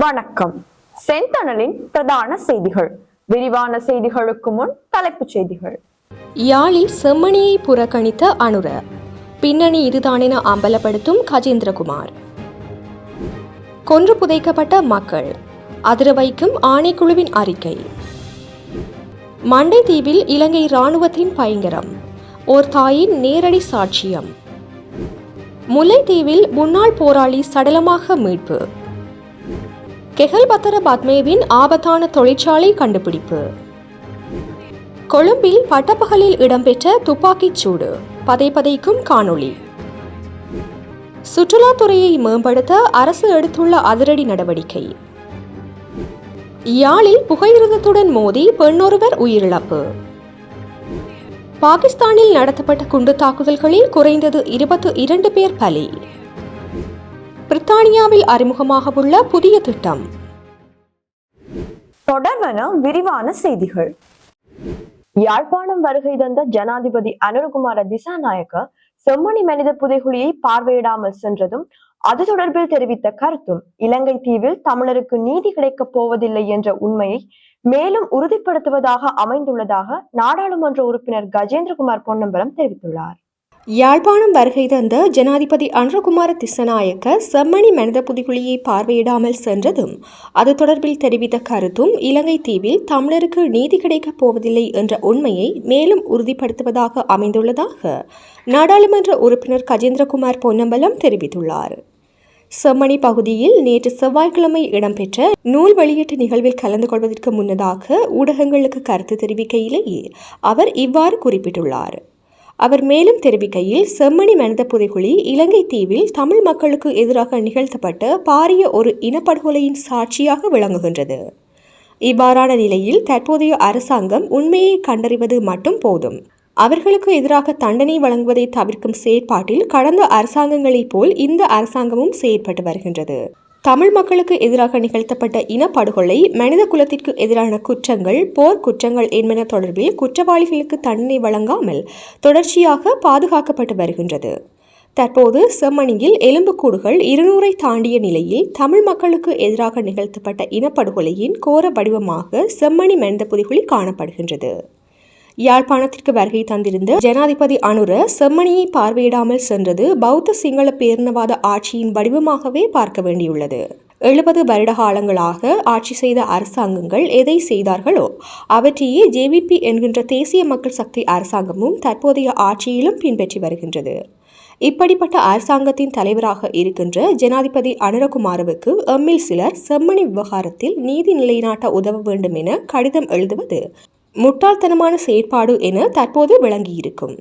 வணக்கம். செந்தணலின் பிரதான செய்திகள். விரிவான செய்திகளுக்கு முன் தலைப்புச் செய்திகள். யாழில் செம்மணியை புறக்கணித்த அனுர. பின்னணி இதுதானென அம்பலப்படுத்தும் கஜேந்திரகுமார். கொன்று புதைக்கப்பட்ட மக்கள். அதிர வைக்கும் ஆணைக்குழுவின் அறிக்கை. மண்டை தீவில் இலங்கை இராணுவத்தின் பயங்கரம். ஓர் தாயின் நேரடி சாட்சியம். முல்லைத்தீவில் முன்னாள் போராளி சடலமாக மீட்பு. கெகல்பத்தர பத்மேவின் ஆபத்தான தொழிற்சாலை கண்டுபிடிப்பு. கொழும்பில் பட்டப்பகலில் இடம்பெற்ற துப்பாக்கிச் சூடு பதை பதைக்கும் காணொளி. சுற்றுலாத்துறையை மேம்படுத்த அரசு எடுத்துள்ள அதிரடி நடவடிக்கை. யாழில் புகையிரதத்துடன் மோதி பெண்ணொருவர் உயிரிழப்பு. பாகிஸ்தானில் நடத்தப்பட்ட குண்டு தாக்குதல்களில் குறைந்தது இருபத்து இரண்டு பேர் பலி. பிரித்தானியாவில் அறிமுகமாக உள்ள புதிய திட்டம். தொடர்வன விரிவான செய்திகள். யாழ்ப்பாணம் வருகை தந்த ஜனாதிபதி அனுரகுமார திசாநாயக்க செம்மணி மனித புதைகுழியை பார்வையிடாமல் சென்றதும் அது தொடர்பில் தெரிவித்த கருத்தும் இலங்கை தீவில் தமிழருக்கு நீதி கிடைக்கப் போவதில்லை என்ற உண்மையை மேலும் உறுதிப்படுத்துவதாக அமைந்துள்ளதாக நாடாளுமன்ற உறுப்பினர் கஜேந்திரகுமார் பொன்னம்பலம் தெரிவித்துள்ளார். யாழ்ப்பாணம் வருகை தந்த ஜனாதிபதி அன்றகுமார திசநாயக்க செம்மணி மனித புதுகுழியை பார்வையிடாமல் சென்றதும் அது தொடர்பில் தெரிவித்த கருத்தும் இலங்கை தீவில் தமிழருக்கு நீதி கிடைக்கப் போவதில்லை என்ற உண்மையை மேலும் உறுதிப்படுத்துவதாக அமைந்துள்ளதாக நாடாளுமன்ற உறுப்பினர் கஜேந்திரகுமார் பொன்னம்பலம் தெரிவித்துள்ளார். செம்மணி பகுதியில் நேற்று செவ்வாய்க்கிழமை இடம்பெற்ற நூல் வெளியீட்டு நிகழ்வில் கலந்து கொள்வதற்கு முன்னதாக ஊடகங்களுக்கு கருத்து தெரிவிக்கையிலேயே அவர் இவ்வாறு குறிப்பிட்டுள்ளார். அவர் மேலும் தெரிவிக்கையில் செம்மணி மனித புதைகுழி இலங்கை தீவில் தமிழ் மக்களுக்கு எதிராக நிகழ்த்தப்பட்ட பாரிய ஒரு இனப்படுகொலையின் சாட்சியாக விளங்குகின்றது. இவ்வாறான நிலையில் தற்போதைய அரசாங்கம் உண்மையை கண்டறிவது மட்டும் போதும். அவர்களுக்கு எதிராக தண்டனை வழங்குவதை தவிர்க்கும் செயற்பாட்டில் கடந்த அரசாங்கங்களைப் போல் இந்த அரசாங்கமும் செயற்பட்டு வருகின்றது. தமிழ் மக்களுக்கு எதிராக நிகழ்த்தப்பட்ட இனப்படுகொலை மனித குலத்திற்கு எதிரான குற்றங்கள் போர் குற்றங்கள் என்பன தொடர்பில் குற்றவாளிகளுக்கு தண்டனை வழங்காமல் தொடர்ச்சியாக பாதுகாக்கப்பட்டு வருகின்றது. தற்போது செம்மணியில் எலும்புக்கூடுகள் இருநூறை தாண்டிய நிலையில் தமிழ் மக்களுக்கு எதிராக நிகழ்த்தப்பட்ட இனப்படுகொலையின் கோர வடிவமாக செம்மணி மனித புதைகுழி காணப்படுகின்றது. யாழ்ப்பாணத்திற்கு வருகை தந்திருந்த ஜனாதிபதி அனுர செம்மணியை பார்வையிடாமல் சென்றது பௌத்த சிங்கள பேரினவாத ஆட்சியின் வடிவமாகவே பார்க்க வேண்டியுள்ளது. எழுபது வருட காலங்களாக ஆட்சி செய்த அரசாங்கங்கள் எதை செய்தார்களோ அவற்றையே ஜேவிபி என்கின்ற தேசிய மக்கள் சக்தி அரசாங்கமும் தற்போதைய ஆட்சியிலும் பின்பற்றி வருகின்றது. இப்படிப்பட்ட அரசாங்கத்தின் தலைவராக இருக்கின்ற ஜனாதிபதி அனுரகுமாரவுக்கு எம்மில் சிலர் செம்மணி விவகாரத்தில் நீதி நிலைநாட்ட உதவ வேண்டும் என கடிதம் எழுதுவது முட்டாள்தனமான செயற்பாடு என தற்போது விளங்கியிருக்கும்.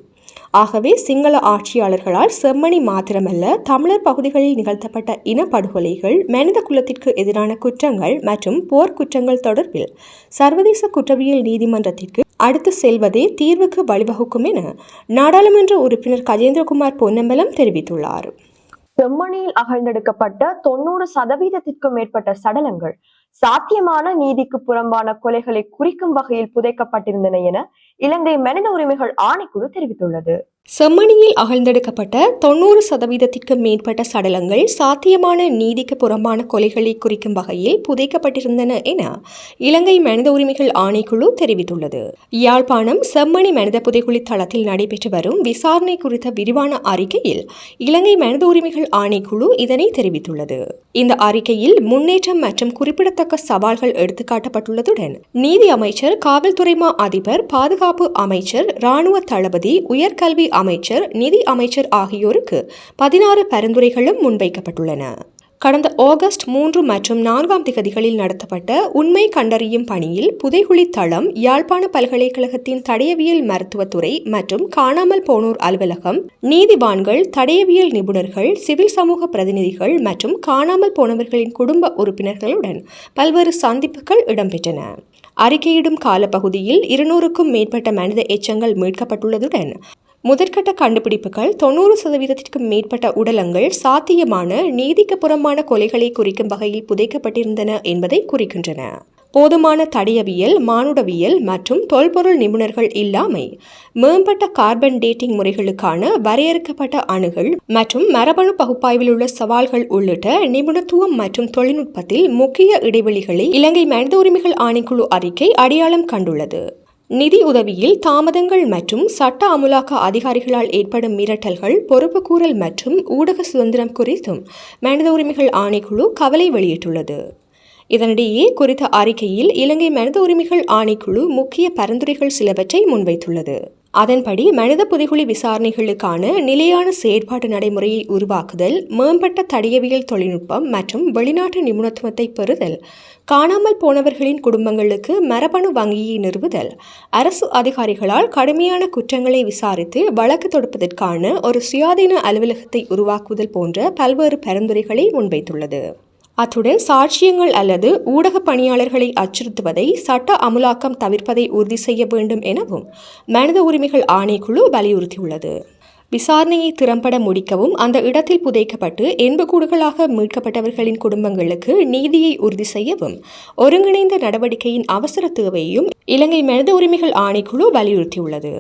ஆகவே சிங்கள ஆட்சியாளர்களால் செம்மணி மாத்திரமல்ல தமிழர் பகுதிகளில் நிகழ்த்தப்பட்ட இனப்படுகொலைகள் மனித குலத்திற்கு எதிரான குற்றங்கள் மற்றும் போர்க்குற்றங்கள் தொடர்பில் சர்வதேச குற்றவியல் நீதிமன்றத்திற்கு அடுத்து செல்வதே தீர்வுக்கு வழிவகுக்கும் என நாடாளுமன்ற உறுப்பினர் கஜேந்திரகுமார் பொன்னம்பலம் தெரிவித்துள்ளார். செம்மணியில் அகழ்ந்தெடுக்கப்பட்ட தொண்ணூறு சதவீதத்திற்கும் மேற்பட்ட சடலங்கள் சாத்தியமான நீதிக்கு புறம்பான கொலைகளை குறிக்கும் வகையில் புதைக்கப்பட்டிருந்தன என இலங்கை மனித உரிமைகள் ஆணைக்குழு தெரிவித்துள்ளது. செம்மணியில் அகழ்ந்தெடுக்கப்பட்ட தொண்ணூறு சதவீதத்திற்கு மேற்பட்ட சடலங்கள் சாத்தியமான நீதிக்கு புறம்பான கொலைகளை குறிக்கும் வகையில் புதைக்கப்பட்டிருந்தன என இலங்கை மனித உரிமைகள் ஆணைக்குழு தெரிவித்துள்ளது. யாழ்ப்பாணம் செம்மணி மனித புதைகுழி தளத்தில் நடைபெற்று வரும் விசாரணை குறித்த விரிவான அறிக்கையில் இலங்கை மனித உரிமைகள் ஆணைக்குழு இதனை தெரிவித்துள்ளது. இந்த அறிக்கையில் முன்னேற்றம் மற்றும் குறிப்பிடத்தக்க சவால்கள் எடுத்துக்காட்டப்பட்டுள்ளதுடன் நீதி அமைச்சர் காவல்துறை மா அதிபர் பாதுகாப்பு அமைச்சர் இராணுவ தளபதி உயர்கல்வி அமைச்சர் நிதி அமைச்சர் ஆகியோருக்கு பதினாறு பரிந்துரைகளும் முன்வைக்கப்பட்டுள்ளன. கடந்த ஆகஸ்ட் மூன்று மற்றும் நான்காம் திகதிகளில் நடத்தப்பட்ட உண்மை கண்டறியும் பணியில் புதைகுழி தளம் யாழ்ப்பாண பல்கலைக்கழகத்தின் தடயவியல் மருத்துவத்துறை மற்றும் காணாமல் போனோர் அலுவலகம் நீதிவான்கள் தடயவியல் நிபுணர்கள் சிவில் சமூக பிரதிநிதிகள் மற்றும் காணாமல் போனவர்களின் குடும்ப உறுப்பினர்களுடன் பல்வேறு சந்திப்புகள் இடம்பெற்றன. அறிக்கையிடும் காலப்பகுதியில் இருநூறுக்கும் மேற்பட்ட மனித எச்சங்கள் மீட்கப்பட்டுள்ளதுடன் முதற்கட்ட கண்டுபிடிப்புகள் தொண்ணூறு சதவீதத்திற்கும் மேற்பட்ட உடலங்கள் சாத்தியமான நீதிக்கு புறம்பான கொலைகளை குறிக்கும் வகையில் புதைக்கப்பட்டிருந்தன என்பதை குறிக்கின்றன. போதுமான தடியவியல் மானுடவியல் மற்றும் தொல்பொருள் நிபுணர்கள் இல்லாமை மேம்பட்ட கார்பன் டேட்டிங் முறைகளுக்கான வரையறுக்கப்பட்ட அணுகள் மற்றும் மரபணு பகுப்பாய்வில் உள்ள சவால்கள் உள்ளிட்ட நிபுணத்துவம் மற்றும் தொழில்நுட்பத்தில் முக்கிய இடைவெளிகளை இலங்கை மனித உரிமைகள் ஆணைக்குழு அறிக்கை அடையாளம் கண்டுள்ளது. நிதி உதவியில் தாமதங்கள் மற்றும் சட்ட அமுலாக்க அதிகாரிகளால் ஏற்படும் மிரட்டல்கள் பொறுப்புக்கூறல் மற்றும் ஊடக சுதந்திரம் குறித்தும் மனித உரிமைகள் ஆணைக்குழு கவலை வெளியிட்டுள்ளது. இதனிடையே குறித்த அறிக்கையில் இலங்கை மனித உரிமைகள் ஆணைக்குழு முக்கிய பரிந்துரைகள் சிலவற்றை முன்வைத்துள்ளது. அதன்படி மனித புதைகுழி விசாரணைகளுக்கான நிலையான செயற்பாட்டு நடைமுறையை உருவாக்குதல் மேம்பட்ட தடயவியல் தொழில்நுட்பம் மற்றும் வெளிநாட்டு நிபுணத்துவத்தை பெறுதல் காணாமல் போனவர்களின் குடும்பங்களுக்கு மரபணு வங்கியை நிறுவுதல் அரசு அதிகாரிகளால் கடுமையான குற்றங்களை விசாரித்து வழக்கு தொடுப்பதற்கான ஒரு சுயாதீன அலுவலகத்தை உருவாக்குதல் போன்ற பல்வேறு பரிந்துரைகளை முன்வைத்துள்ளது. அத்துடன் சாட்சியங்கள் அல்லது ஊடக பணியாளர்களை அச்சுறுத்துவதை சட்ட அமுலாக்கம் தவிர்ப்பதை உறுதி செய்ய வேண்டும் எனவும் மனித உரிமைகள் ஆணைக்குழு வலியுறுத்தியுள்ளது. விசாரணையை திறம்பட முடிக்கவும் அந்த இடத்தில் புதைக்கப்பட்டு எண்புக்கூடுகளாக மீட்கப்பட்டவர்களின் குடும்பங்களுக்கு நீதியை உறுதி செய்யவும் ஒருங்கிணைந்த நடவடிக்கையின் அவசர தேவையையும் இலங்கை மனித உரிமைகள் ஆணைக்குழு வலியுறுத்தியுள்ளது.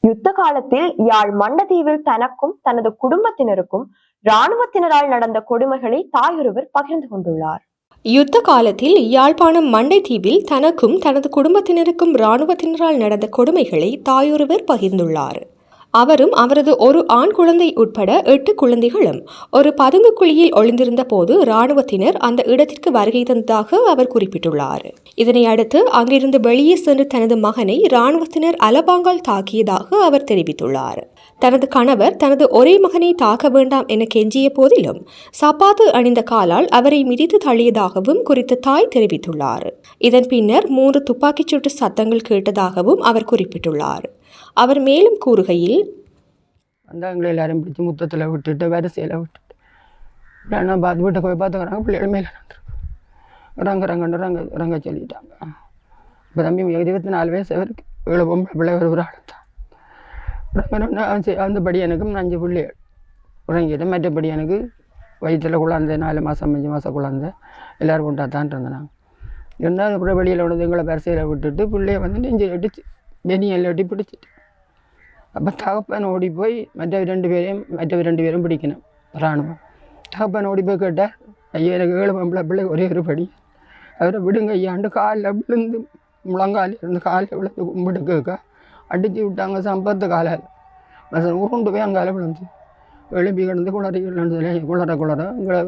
யுத்த காலத்தில் யாழ் மண்டதீவில் தனக்கும் தனது குடும்பத்தினருக்கும் இராணுவத்தினரால் நடந்த கொடுமைகளை தாயொருவர் பகிர்ந்து கொண்டுள்ளார். யுத்த காலத்தில் யாழ்ப்பாணம் மண்டை தீவில் தனக்கும் தனது குடும்பத்தினருக்கும் இராணுவத்தினரால் நடந்த கொடுமைகளை தாயொருவர் பகிர்ந்துள்ளார். அவரும் அவரது ஒரு ஆண் குழந்தை உட்பட எட்டு குழந்தைகளும். ஒரு பதுங்கு குழியில் ஒளிந்திருந்த போது இராணுவத்தினர் அந்த இடத்திற்கு வருகை தந்ததாக அவர் குறிப்பிட்டுள்ளார். இதனை அடுத்து அங்கிருந்து வெளியே சென்று தனது மகனை இராணுவத்தினர் அலபாங்கால் தாக்கியதாக அவர் தெரிவித்துள்ளார். தனது கணவர் தனது ஒரே மகனை தாக்க வேண்டாம் என கெஞ்சிய போதிலும் சப்பாத்து அணிந்த காலால் அவரை மிதித்து தள்ளியதாகவும் குறித்த தாய் தெரிவித்துள்ளார். இதன் பின்னர் மூன்று துப்பாக்கிச்சூட்டு சத்தங்கள் கேட்டதாகவும் அவர் குறிப்பிட்டுள்ளார். அவர் மேலும் கூறுகையில் வந்தவங்களை எல்லாரும் பிடிச்சி முத்தத்தில் விட்டுட்டு வரிசையில் விட்டுட்டு. நான் பார்த்து வீட்டை போய் பார்த்துக்கிறாங்க பிள்ளைகள் மேலே ரங்க ரங்கன்னு ரங்க ரங்க சொல்லிட்டாங்க. இப்போ தம்பி இருபத்தி நாலு வயசு வரைக்கும் இவ்வளோ பொம்பளை பிள்ளை ஒரு ஒரு ஆள் தான். ரங்கன்னு அந்தபடி எனக்கு அஞ்சு பிள்ளைகள். உறங்கிட்டு மற்றபடி எனக்கு வயிற்றில் குழந்தை நாலு மாதம் அஞ்சு மாதம் குழந்தை. எல்லோரும் கொண்டாத்தான் இருந்தேன் நாங்கள் இருந்தால் அப்புறம் வெளியில் வந்து எங்களை பரிசையில் விட்டுட்டு பிள்ளைய வந்து நெஞ்சு அடிச்சு பெனியல் அடி பிடிச்சிட்டு. அப்போ தகப்பன் ஓடி போய் மற்ற ரெண்டு பேரையும் மற்ற ரெண்டு பேரும் பிடிக்கணும் இராணுவம் தகப்பன் ஓடி போய் கேட்டால் ஐயா எனக்கு ஏழு பொம்பளை பிள்ளை ஒரே ஒரு படி அவரை விடுங்க ஐயாண்டு காலில் விழுந்து முழங்கால் இருந்து காலில் விழுந்து கும்பிட்டு கேட்க அடித்து விட்டாங்க சம்பத்து காலால் பஸ் உருண்டு போய் அங்கால விழுந்து எழுப்பி கிடந்து குளறி சொல்லி குளற குளற உங்களை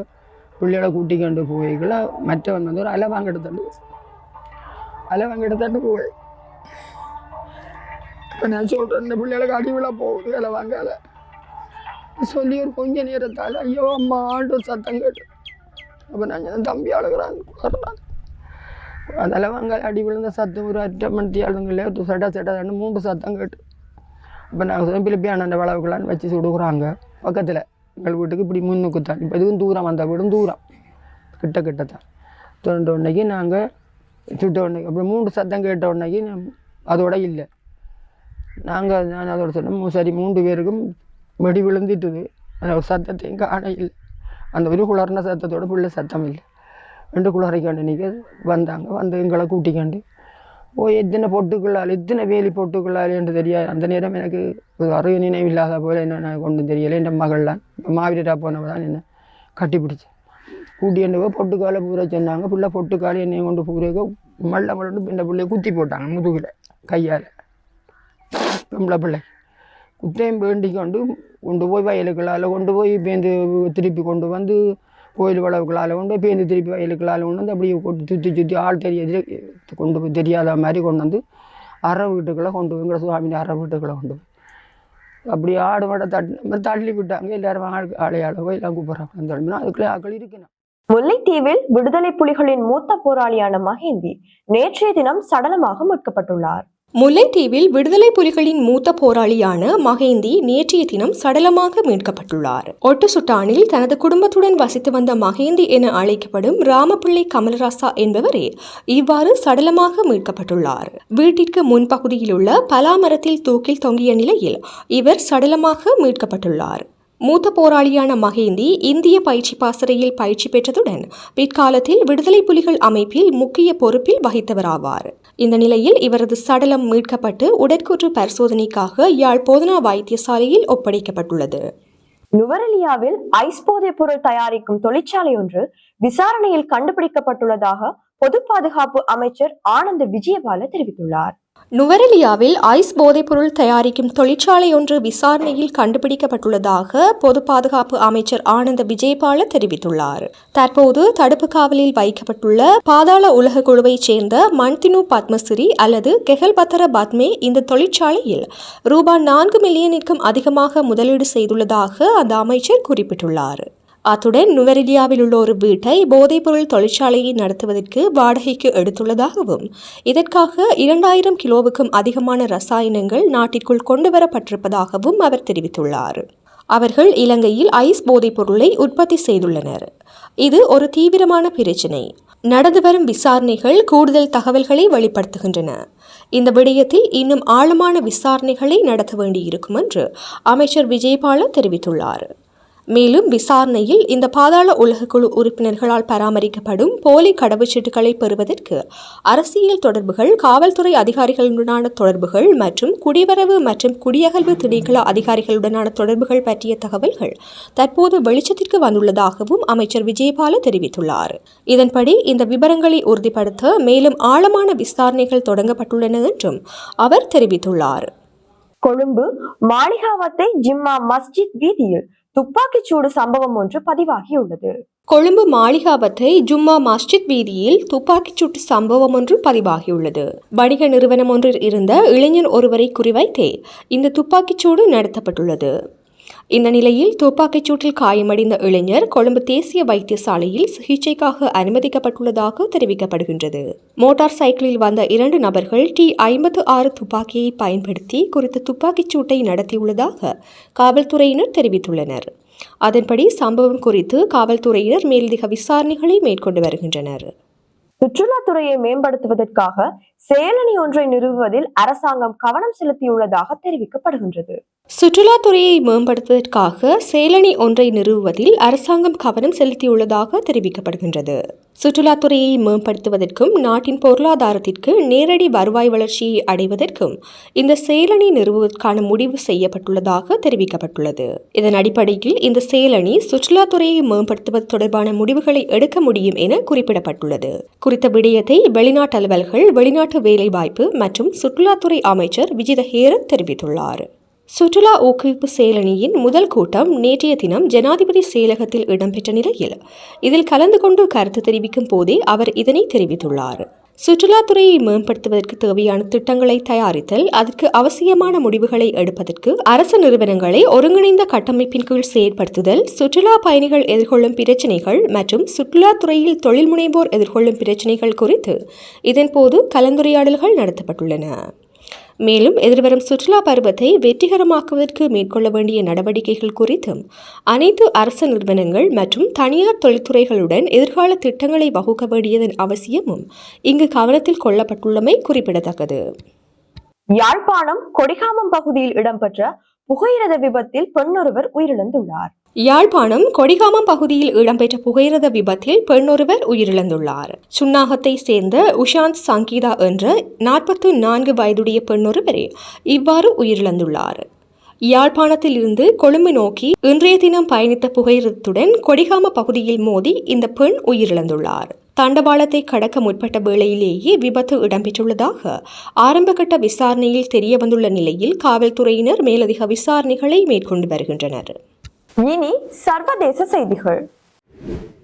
பிள்ளைகளை கூட்டி கொண்டு போய்களை மற்றவன் வந்து ஒரு அலை வாங்கிட்டு எடுத்துட்டு அலை வாங்கிட்டு எடுத்துட்டு போய் இப்போ நான் சொல்கிறேன் இந்த பிள்ளைகளுக்கு அடிவிழா போகுது வேலை வாங்கால சொல்லி ஒரு கொஞ்ச நேரத்தால் ஐயோ அம்மா ஆண்டு ஒரு சத்தம் கேட்டு. அப்போ நான் தம்பி அழுகிறான் குளறான் அதெல்லாம் வாங்கால அடி விழுந்த சத்தம் ஒரு அரை மணி ஆளுங்களே ஒரு சட்டா சட்டா மூன்று சத்தம் கேட்டு. இப்போ நாங்கள் சொன்ன பிலிப்பியான அந்த வளவுக்கலான்னு வச்சு சுடுக்குறாங்க பக்கத்தில் எங்கள் வீட்டுக்கு இப்படி முன்னுக்கு தான் இப்போ இதுவும் தூரம் அந்த வீடும் தூரம். கிட்ட கிட்ட தான் தோன்ற உடனேக்கு நாங்கள் சுட்ட உடனே அப்புறம் மூன்று சத்தம் கேட்ட உடனேக்கு அதோட இல்லை. நாங்கள் நான் அதோட சொன்னோம் சரி மூன்று பேருக்கும் வெடி விழுந்துட்டுது. அந்த ஒரு சத்தத்தையும் காண இல்லை அந்த ஒரு குளர்ன சத்தத்தோட பிள்ளை சத்தம் இல்லை. ரெண்டு குளறைக்காண்டு நிற்க வந்தாங்க. வந்து எங்களை கூட்டிக்காண்டு ஓ எத்தனை பொட்டுக்குள்ளால் எத்தனை வேலி பொட்டுக்குள்ளால் என்று தெரியாது. அந்த நேரம் எனக்கு அறிவு நினைவு இல்லாத போல என்ன நான் கொண்டு தெரியலை. என் மகள்லாம் இப்போ மாவீரா போனவ தான் என்ன கட்டி பிடிச்சி கூட்டிட்டு போய் பொட்டுக்காலை பூரா சொன்னாங்க. பிள்ளை பொட்டுக்காலை என்னையும் கொண்டு பூரா மல்ல மல்லு இந்த பிள்ளைய குத்தி போட்டாங்க முதுகில் கையால். பொம்பளை பிள்ளை குத்தையும் வேண்டி கொண்டு கொண்டு போய் வயலுக்களால் கொண்டு போய் பேந்து திருப்பி கொண்டு வந்து கோயில் வளவுக்களால் கொண்டு போய் பேந்து திருப்பி வயலுக்களால் கொண்டு வந்து அப்படியே கொண்டு சுற்றி சுற்றி ஆள் தெரியாது கொண்டு போய் தெரியாத மாதிரி கொண்டு வந்து அற வீட்டுக்குள்ளே கொண்டு போய் எங்களை சுவாமியின் அற வீட்டுக்குள்ளே கொண்டு போய் அப்படி ஆடு மாடை தட்டி தள்ளி விட்டாங்க எல்லாரும் ஆள் ஆளையாள எல்லாம் கூப்பிட்றாங்க அந்த அதுக்குள்ளே ஆக்கள் இருக்கணும் முல்லைத்தீவில் விடுதலை புலிகளின் மூத்த போராளியான மகேந்தி நேற்றைய தினம் சடலமாக மீட்கப்பட்டுள்ளார் முல்லைத்தீவில் விடுதலை புலிகளின் மூத்த போராளியான மகேந்தி நேற்றைய தினம் சடலமாக மீட்கப்பட்டுள்ளார். ஒட்டுசுட்டானில் தனது குடும்பத்துடன் வசித்து வந்த மகேந்தி என அழைக்கப்படும் ராமபிள்ளை கமலராசா என்பவரே இவ்வாறு சடலமாக மீட்கப்பட்டுள்ளார். வீட்டிற்கு முன்பகுதியில் உள்ள பலாமரத்தில் தூக்கில் தொங்கிய நிலையில் இவர் சடலமாக மீட்கப்பட்டுள்ளார். மூத்த போராளியான மகேந்தி இந்திய பயிற்சி பாசறையில் பயிற்சி பெற்றதுடன் பிற்காலத்தில் விடுதலை புலிகள் அமைப்பில் முக்கிய பொறுப்பில் வகித்தவராவார். இந்த நிலையில் இவரது சடலம் மீட்கப்பட்டு உடற்கூற்று பரிசோதனைக்காக யாழ் போதனா வைத்தியசாலையில் ஒப்படைக்கப்பட்டுள்ளது. நுவரெலியாவில் ஐஸ் போதைப் பொருள் தயாரிக்கும் தொழிற்சாலை ஒன்று விசாரணையில் கண்டுபிடிக்கப்பட்டுள்ளதாக பொது பாதுகாப்பு அமைச்சர் ஆனந்த விஜயபால தெரிவித்துள்ளார். நுவரெலியாவில் ஐஸ் போதைப்பொருள் தயாரிக்கும் தொழிற்சாலை ஒன்று விசாரணையில் கண்டுபிடிக்கப்பட்டுள்ளதாக பொது பாதுகாப்பு அமைச்சர் ஆனந்த விஜயபால தெரிவித்துள்ளார். தற்போது தடுப்பு காவலில் வைக்கப்பட்டுள்ள பாதாள உலக குழுவைச் சேர்ந்த மன்தினு பத்மஸ்ரீ அல்லது கெஹல்பத்தர பத்மே இந்த தொழிற்சாலையில் ரூபாய் நான்கு மில்லியனுக்கும் அதிகமாக முதலீடு செய்துள்ளதாக அந்த அமைச்சர் குறிப்பிட்டுள்ளார். அத்துடன் நுவரெலியாவில் உள்ள ஒரு வீட்டை போதைப்பொருள் தொழிற்சாலையை நடத்துவதற்கு வாடகைக்கு எடுத்துள்ளதாகவும் இதற்காக இரண்டாயிரம் கிலோவுக்கும் அதிகமான ரசாயனங்கள் நாட்டிற்குள் கொண்டுவரப்பட்டிருப்பதாகவும் அவர் தெரிவித்துள்ளார். அவர்கள் இலங்கையில் ஐஸ் போதைப் பொருளை உற்பத்தி செய்துள்ளனர். இது ஒரு தீவிரமான பிரச்சினை. நடந்து வரும் விசாரணைகள் கூடுதல் தகவல்களை வெளிப்படுத்துகின்றன. இந்த விடயத்தில் இன்னும் ஆழமான விசாரணைகளை நடத்த வேண்டியிருக்கும் என்று அமைச்சர் விஜயபால தெரிவித்துள்ளார். மேலும் விசாரணையில் இந்த பாதாள உலக குழு உறுப்பினர்களால் பராமரிக்கப்படும் போலி கடவுச்சீட்டுகளை பெறுவதற்கு அரசியல் தொடர்புகள் காவல்துறை அதிகாரிகளுடனான தொடர்புகள் மற்றும் குடிவரவு மற்றும் குடியகல்வு திணைக்கள அதிகாரிகளுடனான தொடர்புகள் பற்றிய தகவல்கள் தற்போது வெளிச்சத்திற்கு வந்துள்ளதாகவும் அமைச்சர் விஜயபால தெரிவித்துள்ளார். இதன்படி இந்த விவரங்களை உறுதிப்படுத்த மேலும் ஆழமான விசாரணைகள் தொடங்கப்பட்டுள்ளன என்றும் அவர் தெரிவித்துள்ளார். கொழும்பு மாளிகாவத்தை ஜிம்மா மஸ்ஜித் வீதியில் துப்பாக்கிச் சூடு சம்பவம் ஒன்று பதிவாகியுள்ளது. கொழும்பு மாளிகாபத்தை ஜும்மா மஸ்ஜித் வீதியில் துப்பாக்கிச்சூட்டு சம்பவம் ஒன்று பதிவாகியுள்ளது. வணிக நிறுவனம் ஒன்றில் இருந்த இளைஞர் ஒருவரை குறிவைத்தே இந்த துப்பாக்கிச்சூடு நடத்தப்பட்டுள்ளது. இந்த நிலையில் துப்பாக்கிச் சூட்டில் காயமடைந்த இளைஞர் கொழும்பு தேசிய வைத்தியசாலையில் சிகிச்சைக்காக அனுமதிக்கப்பட்டுள்ளதாக தெரிவிக்கப்படுகின்றது. மோட்டார் சைக்கிளில் வந்த இரண்டு நபர்கள் டி ஐம்பத்து ஆறு துப்பாக்கியை பயன்படுத்தி குறித்த துப்பாக்கிச் சூட்டை நடத்தியுள்ளதாக காவல்துறையினர் தெரிவித்துள்ளனர். அதன்படி சம்பவம் குறித்து காவல்துறையினர் மேலதிக விசாரணைகளை மேற்கொண்டு வருகின்றனர். சுற்றுலாத்துறையை மேம்படுத்துவதற்காக செயலணி ஒன்றை நிறுவுவதில் அரசாங்கம் கவனம் செலுத்தியுள்ளதாக தெரிவிக்கப்படுகின்றது. சுற்றுலாத்துறையை மேம்படுத்துவதற்காக செயலணி ஒன்றை நிறுவுவதில் அரசாங்கம் கவனம் செலுத்தியுள்ளதாக தெரிவிக்கப்படுகின்றது. சுற்றுலாத்துறையை மேம்படுத்துவதற்கும் நாட்டின் பொருளாதாரத்திற்கு நேரடி வருவாய் வளர்ச்சியை அடைவதற்கும் இந்த செயலணி நிறுவுவதற்கான முடிவு செய்யப்பட்டுள்ளதாக தெரிவிக்கப்பட்டுள்ளது. இதன் அடிப்படையில் இந்த செயலணி சுற்றுலாத்துறையை மேம்படுத்துவது தொடர்பான முடிவுகளை எடுக்க முடியும் என குறிப்பிடப்பட்டுள்ளது. குறித்த விடயத்தை வெளிநாட்டு அலுவல்கள் வெளிநாட்டு வேலைவாய்ப்பு மற்றும் சுற்றுலாத்துறை அமைச்சர் விஜித ஹேரத் தெரிவித்துள்ளார். சுற்றுலா ஊக்குவிப்பு செயலணியின் முதல் கூட்டம் நேற்றைய தினம் ஜனாதிபதி செயலகத்தில் இடம்பெற்ற நிலையில் இதில் கலந்து கொண்டு கருத்து தெரிவிக்கும் போதே அவர் இதனை தெரிவித்துள்ளார். சுற்றுலாத்துறையை மேம்படுத்துவதற்கு தேவையான திட்டங்களை தயாரித்தல் அதற்கு அவசியமான முடிவுகளை எடுப்பதற்கு அரசு நிறுவனங்களை ஒருங்கிணைந்த கட்டமைப்பின் கீழ் செயற்படுத்துதல் சுற்றுலா பயணிகள் எதிர்கொள்ளும் பிரச்சினைகள் மற்றும் சுற்றுலாத்துறையில் தொழில் முனைவோர் எதிர்கொள்ளும் பிரச்சினைகள் குறித்து இதன்போது கலந்துரையாடல்கள் நடத்தப்பட்டுள்ளன. மேலும் எதிர்வரும் சுற்றுலா பருவத்தை வெற்றிகரமாக்குவதற்கு மேற்கொள்ள வேண்டிய நடவடிக்கைகள் குறித்தும் அனைத்து அரசு நிறுவனங்கள் மற்றும் தனியார் தொழில்துறைகளுடன் எதிர்கால திட்டங்களை வகுக்க வேண்டியதன் அவசியமும் இங்கு கவனத்தில் கொள்ளப்பட்டுள்ளமை குறிப்பிடத்தக்கது. யாழ்ப்பாணம் கொடிகாமம் பகுதியில் இடம்பெற்ற புகையிரத விபத்தில் பெண்ணொருவர் உயிரிழந்துள்ளார். யாழ்ப்பாணம் கொடிகாமம் பகுதியில் இடம்பெற்ற புகையிரத விபத்தில் பெண்ணொருவர் உயிரிழந்துள்ளார். சுன்னாகத்தை சேர்ந்த உஷாந்த் சங்கீதா என்ற நாற்பத்து நான்கு வயதுடைய பெண்ணொருவரே இவ்வாறு உயிரிழந்துள்ளார். யாழ்ப்பாணத்தில் இருந்து கொழும்பு நோக்கி இன்றைய தினம் பயணித்த புகையிரத்துடன் கொடிகாம பகுதியில் மோதி இந்த பெண் உயிரிழந்துள்ளார். தண்டவாளத்தை கடக்க முற்பட்ட வேளையிலேயே விபத்து இடம்பெற்றுள்ளதாக ஆரம்பகட்ட விசாரணையில் தெரிய வந்துள்ள நிலையில் காவல்துறையினர் மேலதிக விசாரணைகளை மேற்கொண்டு வருகின்றனர். இனி சர்வதேச செய்திகள்.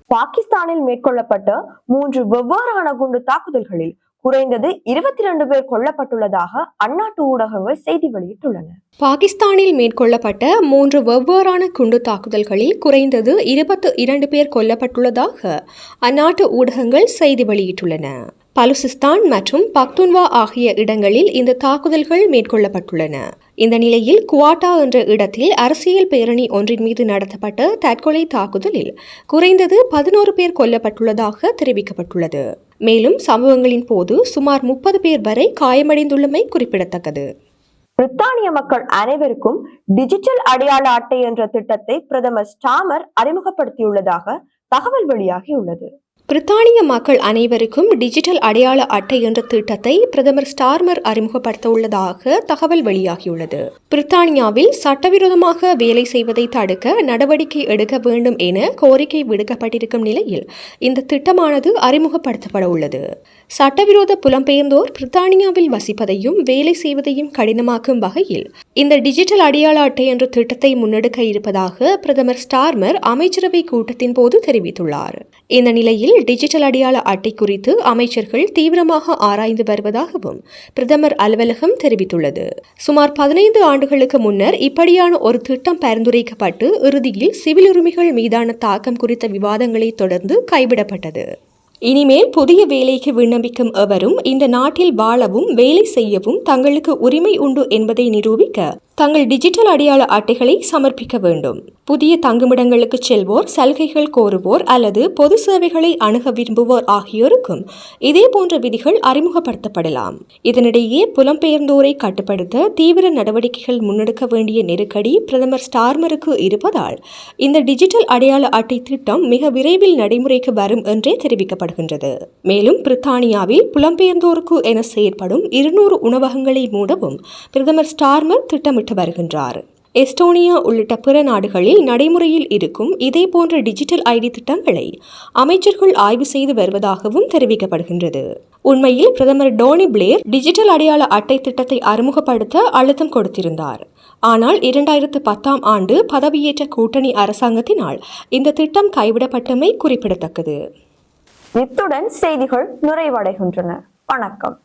பாகிஸ்தானில் மேற்கொள்ளப்பட்ட மூன்று வெவ்வேறான குண்டு தாக்குதல்களில் குறைந்தது இருபத்தி ரெண்டு பேர் கொல்லப்பட்டுள்ளதாக அந்நாட்டு ஊடகங்கள் செய்தி வெளியிட்டுள்ளன. பாகிஸ்தானில் மேற்கொள்ளப்பட்ட மூன்று வெவ்வேறான குண்டு தாக்குதல்களில் குறைந்தது இருபத்து இரண்டு பேர் கொல்லப்பட்டுள்ளதாக அந்நாட்டு ஊடகங்கள் செய்தி வெளியிட்டுள்ளன. பலுசிஸ்தான் மற்றும் பக்துன்வா ஆகிய இடங்களில் இந்த தாக்குதல்கள் மேற்கொள்ளப்பட்டுள்ளன. இந்த நிலையில் குவாட்டா என்ற இடத்தில் அரசியல் பேரணி ஒன்றின் மீது நடத்தப்பட்ட தற்கொலை தாக்குதலில் குறைந்தது பதினோரு பேர் கொல்லப்பட்டுள்ளதாக தெரிவிக்கப்பட்டுள்ளது. மேலும் சம்பவங்களின் போது சுமார் முப்பது பேர் வரை காயமடைந்துள்ளமை குறிப்பிடத்தக்கது. பிரித்தானிய மக்கள் அனைவருக்கும் டிஜிட்டல் அடையாள அட்டை என்ற திட்டத்தை பிரதமர் ஸ்டாமர் அறிமுகப்படுத்தியுள்ளதாக தகவல் வெளியாகியுள்ளது. பிரித்தானிய மக்கள் அனைவருக்கும் டிஜிட்டல் அடையாள அட்டை என்ற திட்டத்தை பிரதமர் ஸ்டார்மர் அறிமுகப்படுத்த உள்ளதாக தகவல் வெளியாகியுள்ளது. பிரித்தானியாவில் சட்டவிரோதமாக வேலை செய்வதை தடுக்க நடவடிக்கை எடுக்க வேண்டும் என கோரிக்கை விடுக்கப்பட்டிருக்கும் நிலையில் இந்த திட்டமானது அறிமுகப்படுத்தப்பட உள்ளது சட்டவிரோத புலம்பெயர்ந்தோர் பிரித்தானியாவில் வசிப்பதையும் வேலை செய்வதையும் கடினமாக்கும் வகையில் இந்த டிஜிட்டல் அடையாள அட்டை என்ற திட்டத்தை முன்னெடுக்க இருப்பதாக பிரதமர் ஸ்டார்மர் அமைச்சரவை கூட்டத்தின் போது தெரிவித்துள்ளார். இந்த நிலையில் டிஜிட்டல் அடையாள அட்டை குறித்து அமைச்சர்கள் தீவிரமாக ஆராய்ந்து வருவதாகவும் பிரதமர் அலுவலகம் தெரிவித்துள்ளது. சுமார் பதினைந்து ஆண்டுகளுக்கு முன்னர் இப்படியான ஒரு திட்டம் பரிந்துரைக்கப்பட்டு இறுதியில் சிவில் உரிமைகள் மீதான தாக்கம் குறித்த விவாதங்களை தொடர்ந்து கைவிடப்பட்டது. இனிமேல் புதிய வேலைக்கு விண்ணப்பிக்கும் எவரும் இந்த நாட்டில் வாழவும் வேலை செய்யவும் தங்களுக்கு உரிமை உண்டு என்பதை நிரூபிக்க தங்கள் டிஜிட்டல் அடையாள அட்டைகளை சமர்ப்பிக்க வேண்டும். புதிய தங்குமிடங்களுக்கு செல்வோர் சலுகைகள் கோருவோர் அல்லது பொது சேவைகளை அணுக விரும்புவோர் ஆகியோருக்கும் இதே போன்ற விதிகள் அறிமுகப்படுத்தப்படலாம். இதனிடையே புலம்பெயர்ந்தோரை கட்டுப்படுத்த தீவிர நடவடிக்கைகள் முன்னெடுக்க வேண்டிய நெருக்கடி பிரதமர் ஸ்டார்மருக்கு இருப்பதால் இந்த டிஜிட்டல் அடையாள அட்டை திட்டம் மிக விரைவில் நடைமுறைக்கு வரும் என்றே தெரிவிக்கப்படுகின்றது. மேலும் பிரித்தானியாவில் புலம்பெயர்ந்தோருக்கு என செயற்படும் இருநூறு உணவகங்களை மூடவும் பிரதமர் ஸ்டார்மர் திட்டமிட்டு வருகின்றார். எஸ்டோனியா உள்ளிட்ட பிற நாடுகளில் நடைமுறையில் இருக்கும் இதேபோன்ற டிஜிட்டல் ஐடி திட்டங்களை அமைச்சர்கள் ஆய்வு செய்து வருவதாகவும் தெரிவிக்கப்படுகின்றது. உண்மையில் பிரதமர் டோனி பிளேர் டிஜிட்டல் அடையாள அட்டை திட்டத்தை அறிமுகப்படுத்த அழுத்தம் கொடுத்திருந்தார். ஆனால் இரண்டாயிரத்து பத்தாம் ஆண்டு பதவியேற்ற கூட்டணி அரசாங்கத்தினால் இந்த திட்டம் கைவிடப்பட்டமை குறிப்பிடத்தக்கது. இத்துடன் செய்திகள் நிறைவடைகின்றன. வணக்கம்.